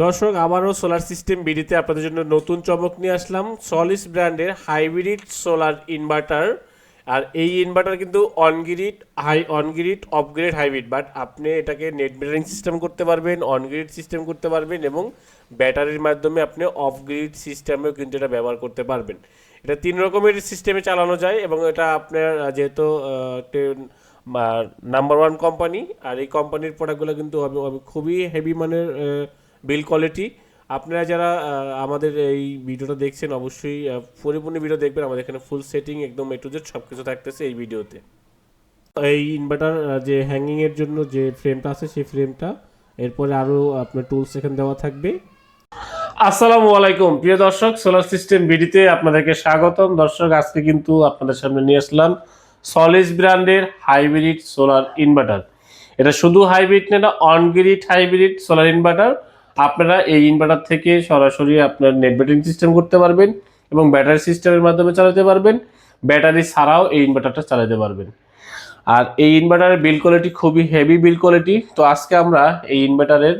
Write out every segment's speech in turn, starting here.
দর্শক, আবারও solar system বিডিতে আপনাদের জন্য নতুন চমক নিয়ে আসলাম। সলিস ব্র্যান্ডের হাইব্রিড সোলার ইনভার্টার আর এই ইনভার্টার কিন্তু on grid high on grid off grid hybrid but আপনি এটাকে নেট মিটারিং সিস্টেম করতে পারবেন অনগ্রিড সিস্টেম করতে পারবেন এবং ব্যাটারির মাধ্যমে আপনি অফগ্রিড সিস্টেমেও কিন্তু এটা ব্যবহার করতে পারবেন। এটা তিন রকমের সিস্টেমে চালানো যায় এবং এটা আপনার যেহেতু নাম্বার ওয়ান কোম্পানি আর এই কোম্পানির প্রোডাক্টগুলো কিন্তু খুবই হেভি মানের বিল কোয়ালিটি আপনারা যারা আমাদের এই ভিডিওটা দেখছেন, অবশ্যই পরিপূর্ণ ভিডিও দেখবেন। আমাদের এখানে ফুল সেটিং একদম এ টু জেড সব কিছু থাকতেছে এই ভিডিওতে এই ইনভার্টার যে হ্যাঙ্গিং এর জন্য যে ফ্রেমটা আছে, সেই ফ্রেমটা এরপরে আরও আপনার টুলস এখানে দেওয়া থাকবে। আসসালামু আলাইকুম। প্রিয় দর্শক সোলার সিস্টেম বিডিতে আপনাদেরকে স্বাগতম। দর্শক, আজকে কিন্তু আপনাদের সামনে নিয়ে আসলাম সলিস ব্র্যান্ডের হাইব্রিড সোলার ইনভার্টার এটা শুধু হাইব্রিড না, এটা অনগ্রিড হাইব্রিড সোলার ইনভার্টার আপনারা এই ইনভার্টার থেকে সরাসরি আপনার নেট ব্যাটারিং সিস্টেম করতে পারবেন এবং ব্যাটারি সিস্টেমের মাধ্যমে চালাতে পারবেন। ব্যাটারি ছাড়াও এই ইনভার্টারটা চালাতে পারবেন। আর এই ইনভার্টারের বিল কোয়ালিটি খুবই হেভি বিল কোয়ালিটি তো আজকে আমরা এই ইনভার্টারের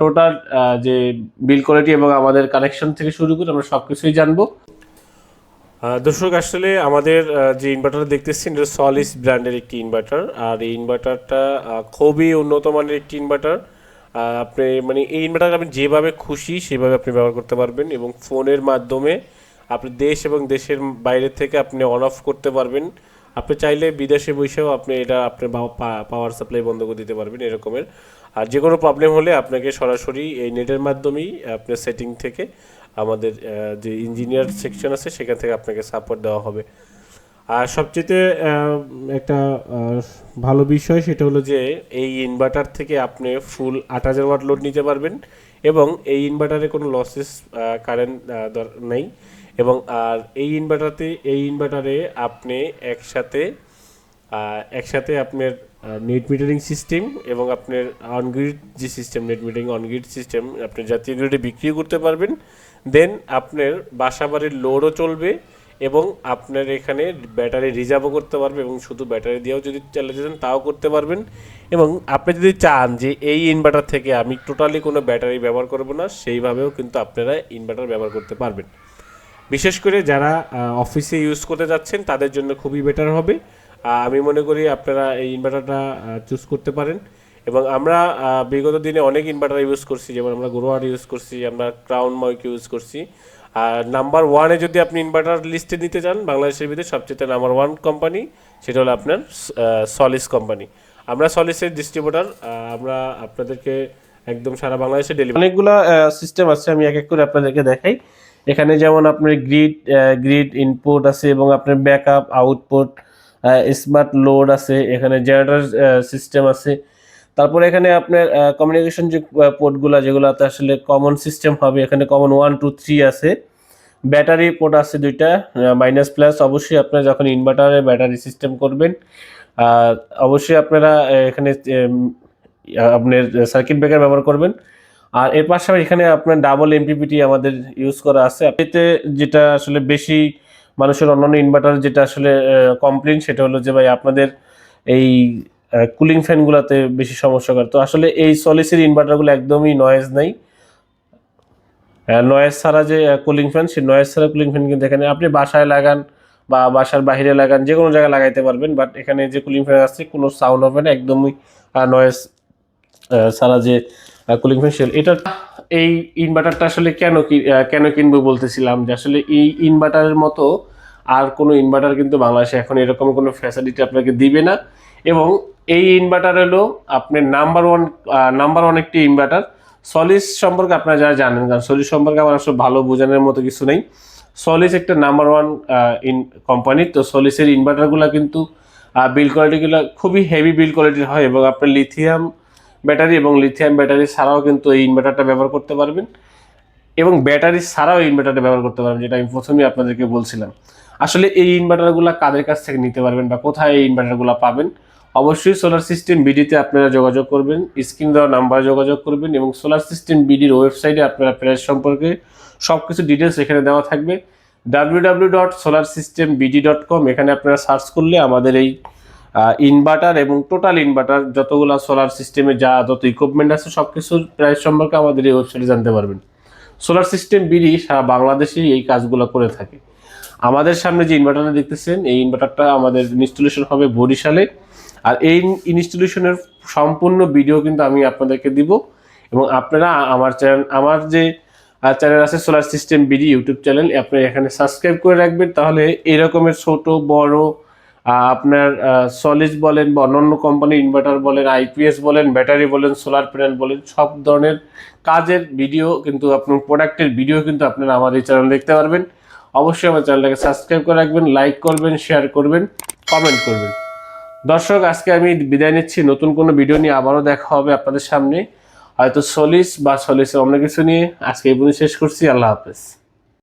টোটাল যে বিল কোয়ালিটি এবং আমাদের কানেকশন থেকে শুরু করে আমরা সব কিছুই জানব দর্শক, আসলে আমাদের যে ইনভার্টার দেখতেছেন, এটা সলিস ব্র্যান্ডের একটি ইনভার্টার আর এই ইনভার্টারটা খুবই উন্নত মানের একটি ইনভার্টার আপনি মানে এই ইনভার্টার আপনি যেভাবে খুশি, সেভাবে আপনি ব্যবহার করতে পারবেন এবং ফোনের মাধ্যমে আপনি দেশ এবং দেশের বাইরে থেকে আপনি অন অফ করতে পারবেন। আপনি চাইলে বিদেশে বসেও আপনি এটা আপনার পাওয়ার সাপ্লাই বন্ধ করে দিতে পারবেন এরকমের। আর যে কোনো প্রবলেম হলে আপনাকে সরাসরি এই নেটের মাধ্যমেই আপনার সেটিং থেকে আমাদের যে ইঞ্জিনিয়ার সেকশন আছে, সেখান থেকে আপনাকে সাপোর্ট দেওয়া হবে। আর সবচেয়ে একটা ভালো বিষয় সেটা হলো যে এই ইনভার্টার থেকে আপনি ফুল আট হাজার ওয়াট লোড নিতে পারবেন এবং এই ইনভার্টারে কোনো লসেস কারেন্ট নেই এবং আর এই ইনভার্টারতে এই ইনভার্টারে আপনি একসাথে একসাথে আপনার নেট মিটারিং সিস্টেম এবং আপনার অনগ্রিড যে system net metering on grid system আপনি জাতীয় গ্রিডে বিক্রিও করতে পারবেন। দেন আপনার বাসা বাড়ির লোডও চলবে এবং আপনার এখানে ব্যাটারি রিজার্ভও করতে পারবে এবং শুধু ব্যাটারি দিয়েও যদি চালাতে চান তাও করতে পারবেন। এবং আপনি যদি চান যে এই ইনভার্টার থেকে আমি টোটালি কোনো ব্যাটারি ব্যবহার করব না, সেইভাবেও কিন্তু আপনারা ইনভার্টার ব্যবহার করতে পারবেন। বিশেষ করে যারা অফিসে ইউজ করতে যাচ্ছেন, তাদের জন্য খুবই বেটার হবে। আমি মনে করি আপনারা এই ইনভার্টারটা চুজ করতে পারেন। এবং আমরা বিগত দিনে অনেক ইনভার্টার ইউজ করছি, যেমন আমরা গোরোয়ার ইউজ করছি, আমরা ক্রাউন ময়ক ইউজ করছি। আর নাম্বার ওয়ানে যদি আপনি ইনভার্টার লিস্টে নিতে চান, বাংলাদেশের ভিতরে সবচেয়ে নাম্বার ওয়ান কোম্পানি সেটা হলো আপনার সলিস কোম্পানি আমরা সলিসের ডিস্ট্রিবিউটার আমরা আপনাদেরকে একদম সারা বাংলাদেশে ডেলিভারি অনেকগুলো সিস্টেম আছে, আমি এক এক করে আপনাদেরকে দেখাই। এখানে যেমন আপনার গ্রিড গ্রিড ইনপুট আছে এবং আপনার ব্যাকআপ আউটপুট স্মার্ট লোড আছে। এখানে জেনারেটর সিস্টেম আছে। তারপরে এখানে আপনার কমিউনিকেশন যে পোর্টগুলো যেগুলোতে আসলে কমন সিস্টেম হবে, এখানে কমন ওয়ান টু থ্রি আছে। ব্যাটারি পোর্ট আছে দুইটা মাইনাস প্লাস অবশ্যই আপনারা যখন ইনভার্টারে ব্যাটারি সিস্টেম করবেন অবশ্যই আপনারা এখানে আপনার সার্কিট ব্রেকার ব্যবহার করবেন। আর এর পাশাপাশি এখানে আপনার ডাবল এমপিপিটি আমাদের ইউজ করা আছে। এতে যেটা আসলে বেশি মানুষের অন্যান্য ইনভার্টার যেটা আসলে কমপ্লেন সেটা হলো যে ভাই আপনাদের এই কুলিং ফ্যানগুলোতে বেশি সমস্যা করে। তো আসলে এই সলিসির ইনভার্টারগুলো একদমই নয়েজ নাই। নয়েজ ছাড়া যে কুলিং ফ্যান সেই নয়েজ ছাড়া কুলিং ফ্যান কিন্তু এখানে আপনি বাসায় লাগান বা বাসার বাইরে লাগান যে কোনো জায়গায় লাগাইতে পারবেন বাট এখানে যে কুলিং ফ্যান আছে কোনো সাউন্ড হবে না, একদমই নয়েজ ছাড়া যে কুলিং ফ্যান সেল এটা এই ইনভার্টারটা আসলে কেন কেন কিনবো বলতেছিলাম যে আসলে এই ইনভার্টারের মতো আর কোনো ইনভার্টার কিন্তু বাংলাদেশে এখন এরকম কোনো ফ্যাসিলিটি আপনাকে দিবে না। এবং এই ইনভার্টার হলো আপনার নাম্বার ওয়ান নাম্বার ওয়ান একটি ইনভার্টার সলিস সম্পর্কে আপনারা যারা জানেন, কারণ সলিস সম্পর্কে আমার আসলে ভালো বোঝানোর মতো কিছু নেই। সলিস একটা নাম্বার ওয়ান ইন কোম্পানি তো সলিসের ইনভার্টারগুলো কিন্তু বিল কোয়ালিটিগুলো খুবই হেভি বিল কোয়ালিটির হয় এবং আপনি লিথিয়াম ব্যাটারি এবং লিথিয়াম ব্যাটারি ছাড়াও কিন্তু এই ইনভার্টারটা ব্যবহার করতে পারবেন। এবং ব্যাটারি ছাড়াও ইনভার্টারটা ব্যবহার করতে পারবেন, যেটা আমি প্রথমেই আপনাদেরকে বলছিলাম। আসলে এই ইনভার্টারগুলো কাদের কাছ থেকে নিতে পারবেন বা কোথায় এই ইনভার্টারগুলো পাবেন? অবশ্যই সোলার সিস্টেম বিডিতে আপনারা যোগাযোগ করবেন, স্ক্রিন দেওয়া নাম্বারে যোগাযোগ করবেন এবং সোলার সিস্টেম বিডির ওয়েবসাইটে আপনারা প্রাইস সম্পর্কে সব কিছু ডিটেলস এখানে দেওয়া থাকবে। W W dot solar system BD dot com এখানে আপনারা সার্চ করলে আমাদের এই ইনভার্টার এবং টোটাল ইনভার্টার যতগুলো সোলার সিস্টেমে যা যত ইকুইপমেন্ট আছে সব কিছুর প্রাইস সম্পর্কে আমাদের এই ওয়েবসাইটে জানতে পারবেন। সোলার সিস্টেম বিডি সারা বাংলাদেশেই এই কাজগুলো করে থাকে। আমাদের সামনে যে ইনভার্টারটা দেখতেছেন, এই ইনভার্টারটা আমাদের ইনস্টলেশন হবে বরিশালে। আর এই ইনস্টলেশনের সম্পূর্ণ ভিডিও কিন্তু আমি আপনাদেরকে দিব। এবং আপনারা আমার চ্যানেল, আমার যে চ্যানেল আছে solar system BD YouTube channel, আপনি এখানে সাবস্ক্রাইব করে রাখবেন। তাহলে এই রকমের ছোট, বড় আপনার সলিজ বলেন বা অন্যান্য কোম্পানির ইনভার্টার বলেন আইপিএস বলেন ব্যাটারি বলেন সোলার প্যানেল বলেন, সব ধরনের কাজের ভিডিও কিন্তু আপনার প্রোডাক্টের ভিডিও কিন্তু আপনারা আমার এই চ্যানেল দেখতে পারবেন। অবশ্যই আমার চ্যানেলটাকে সাবস্ক্রাইব করে রাখবেন লাইক করবেন শেয়ার করবেন কমেন্ট করবেন। দর্শক, আজকে আমি বিদায় নিচ্ছি। নতুন কোনো ভিডিও নিয়ে আবারও দেখা হবে আপনাদের সামনে। হয়তো সলিস বা সলিসের অন্য কিছু নিয়ে। আজকে এই পর্যন্ত শেষ করছি। আল্লাহ হাফেজ।